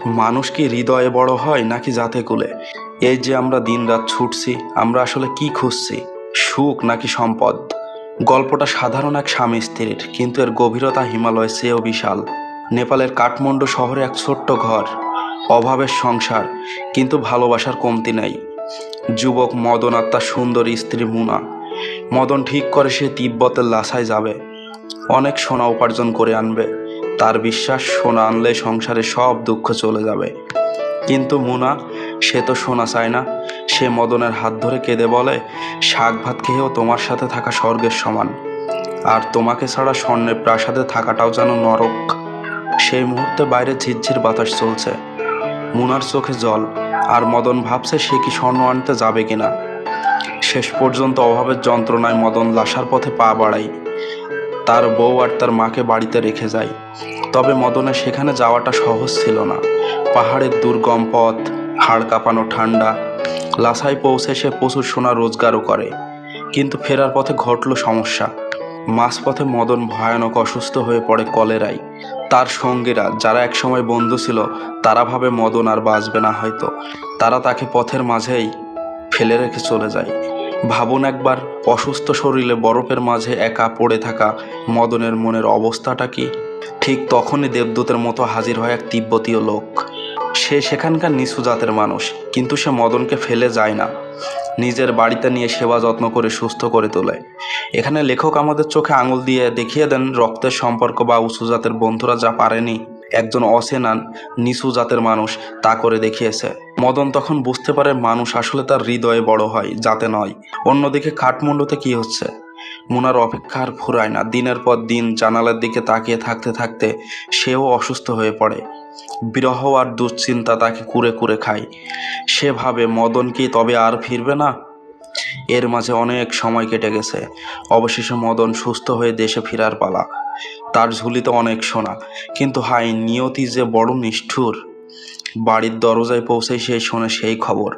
মানুষ কি হৃদয়ে বড় হয় নাকি জাতে কুলে? এই যে আমরা দিনরাত ছুটছি, আমরা আসলে কি খুঁজছি? সুখ নাকি সম্পদ? গল্পটা সাধারণ এক স্বামী স্ত্রীর, কিন্তু এর গভীরতা হিমালয় চেয়েও বিশাল। নেপালের কাঠমান্ডু শহরে এক ছোট্ট ঘর। অভাবের সংসার, কিন্তু ভালোবাসার কমতি নেই। যুবক মদন আর তার সুন্দর স্ত্রী মুনা। মদন ঠিক করে সে তিব্বতের লাসায় যাবে। অনেক সোনা উপার্জন করে আনবে। তার বিশ্বাস সোনা আনলে সংসারে সব দুঃখ চলে যাবে। কিন্তু মুনা, সে তো সোনা চায় না। সে মদনের হাত ধরে কেঁদে বলে, শাক ভাত খেয়েও তোমার সাথে থাকা স্বর্গের সমান। আর তোমাকে ছাড়া স্বর্ণের প্রাসাদে থাকাটাও যেন নরক। সেই মুহূর্তে বাইরে ঝিরঝির বাতাস চলছে। মুনার চোখে জল, আর মদন ভাবছে সে কি স্বর্ণ আনতে যাবে কিনা। শেষ পর্যন্ত অভাবের যন্ত্রণায় মদন লাশার পথে পা বাড়ায়। তার বউ আর তার মাকে বাড়িতে রেখে যায়। তবে মদনের সেখানে যাওয়াটা সহজ ছিল না। পাহাড়ের দুর্গম পথ, হাড় কাঁপানো ঠান্ডা লাসায় পৌঁছে সে প্রচুর সোনা রোজগারও করে। কিন্তু ফেরার পথে ঘটল সমস্যা। মাঝপথে মদন ভয়ানক অসুস্থ হয়ে পড়ে কলেরায়। তার সঙ্গীরা, যারা একসময় বন্ধু ছিল, তারা ভাবে মদন আর বাঁচবে না হয়তো। তারা তাকে পথের মাঝেই ফেলে রেখে চলে যায়। ভাবুন একবার, অসুস্থ শরীরে বরফের মাঝে একা পড়ে থাকা মদনের মনের অবস্থাটা কি? ঠিক তখনই দেবদূতের মতো হাজির হয় এক তিব্বতীয় লোক। সে সেখানকার নিচু জাতের মানুষ, কিন্তু সে মদনকে ফেলে যায় না। নিজের বাড়িতে নিয়ে সেবা যত্ন করে সুস্থ করে তোলে। এখানে লেখক আমাদের চোখে আঙুল দিয়ে দেখিয়ে দেন রক্তের সম্পর্ক বা উঁচু জাতের বন্ধুরা যা পারেনি। একজন অচেনা নিচু জাতের মানুষ তা করে দেখিয়েছে। মদন তখন বুঝতে পারে মানুষ আসলে তার হৃদয়ে বড় হয়, যাতে নয়। অন্যদিকে কাঠমান্ডুতে কি হচ্ছে? মুনার অপেক্ষার ফুরায় না। দিনের পর দিন জানালার দিকে তাকিয়ে থাকতে থাকতে সেও অসুস্থ হয়ে পড়ে। বিরহ আর দুশ্চিন্তা তাকে কুরে কুরে খায়। সে ভাবে, মদন কি তবে আর ফিরবে না? এর মাঝে অনেক সময় কেটে গেছে। অবশেষে মদন সুস্থ হয়ে দেশে ফেরার পালা। তার ঝুলিতে অনেক সোনা, কিন্তু হাই নিয়তি যে বড় নিষ্ঠুর। বাড়ির দরজায় পৌঁছে সে শোনে সেই খবর,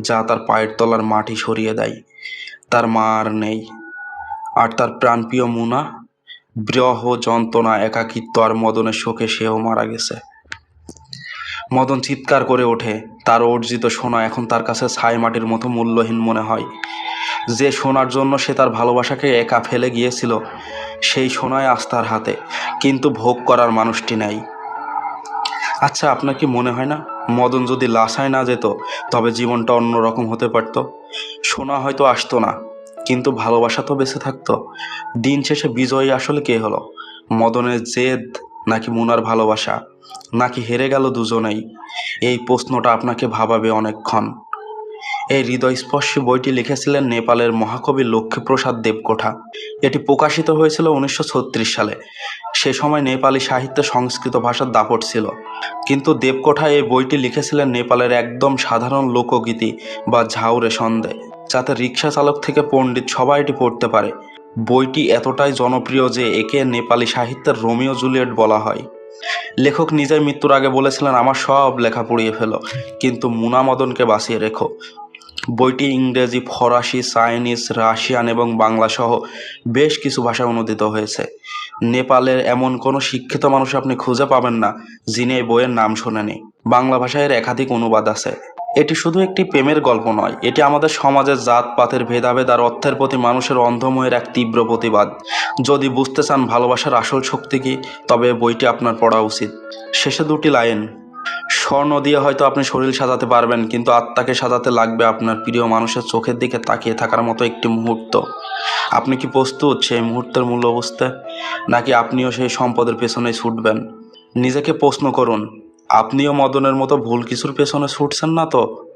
যা তার পায়ের তলার মাটি সরিয়ে দেয়। তার মা আর নেই, আর তার প্রাণপ্রিয় মুনা বিরহ যন্ত্রণা একাকিত্ব আর মদনের শোকে সেও মারা গেছে। মদন চিৎকার করে ওঠে, তার অর্জিত সোনা এখন তার কাছে ছাই মাটির মতো মূল্যহীন মনে হয়। যে সোনার জন্য সে তার ভালোবাসাকে একা ফেলে গিয়েছিল, সেই সোনায় আস্থার হাতে, কিন্তু ভোগ করার মানুষটি নাই। আচ্ছা আপনার কি মনে হয় না, মদন যদি লাসায় না যেত, তবে জীবনটা অন্যরকম হতে পারত? সোনা হয়তো আসতো না, কিন্তু ভালোবাসা তো বেঁচে থাকতো। দিন শেষে বিজয়ী আসলে কে হলো? মদনের জেদ নাকি মুনার ভালোবাসা? নাকি হেরে গেল দুজনেই? এই প্রশ্নটা আপনাকে ভাবাবে অনেকক্ষণ। এই হৃদয়স্পর্শী বইটি লিখেছিলেন নেপালের মহাকবি লক্ষ্মীপ্রসাদ দেবকোঠা। এটি প্রকাশিত হয়েছিল উনিশশো ছত্রিশ সালে। সে সময় নেপালি সাহিত্যে সংস্কৃত ভাষার দাপট ছিল। কিন্তু দেবকোঠা এই বইটি লিখেছিলেন নেপালের একদম সাধারণ লোকগীতি বা ঝাউরে সন্দেহ যাতে রিক্সা চালক থেকে পণ্ডিত সবাই এটি পড়তে পারে। বইটি এতটাই জনপ্রিয় যে একে নেপালি সাহিত্যের রোমিও জুলিয়েট বলা হয়। লেখক নিজের মৃত্যুর আগে বলেছিলেন, আমার সব লেখা পুড়িয়ে ফেলো, কিন্তু মুনা মদনকে বাঁচিয়ে রেখো। বইটি ইংরেজি, ফরাসি, চাইনিজ, রাশিয়ান এবং বাংলা সহ বেশ কিছু ভাষায় অনুদিত হয়েছে। নেপালের এমন কোনো শিক্ষিত মানুষ আপনি খুঁজে পাবেন না যিনি এই বইয়ের নাম শোনেনি বাংলা ভাষায় এর একাধিক অনুবাদ আছে। এটি শুধু একটি প্রেমের গল্প নয়, এটি আমাদের সমাজের জাত, পাতের ভেদাভেদ আর অর্থের প্রতি মানুষের অন্ধময়ের এক তীব্র প্রতিবাদ। যদি বুঝতে চান ভালোবাসার আসল শক্তি কি, তবে বইটি আপনার পড়া উচিত। শেষে দুটি লাইন। স্বর্ণ দিয়ে হয়তো আপনি শরীর সাজাতে পারবেন, কিন্তু আত্মাকে সাজাতে লাগবে আপনার প্রিয় মানুষের চোখের দিকে তাকিয়ে থাকার মতো একটি মুহূর্ত। আপনি কি প্রস্তুত সেই মুহূর্তের মূল্য বুঝতে? নাকি আপনিও সেই সম্পদের পেছনেই ছুটবেন? নিজেকে প্রশ্ন করুন আপনিও মদনের মতো ভুল কিছুর পেছনে ছুটছেন না তো?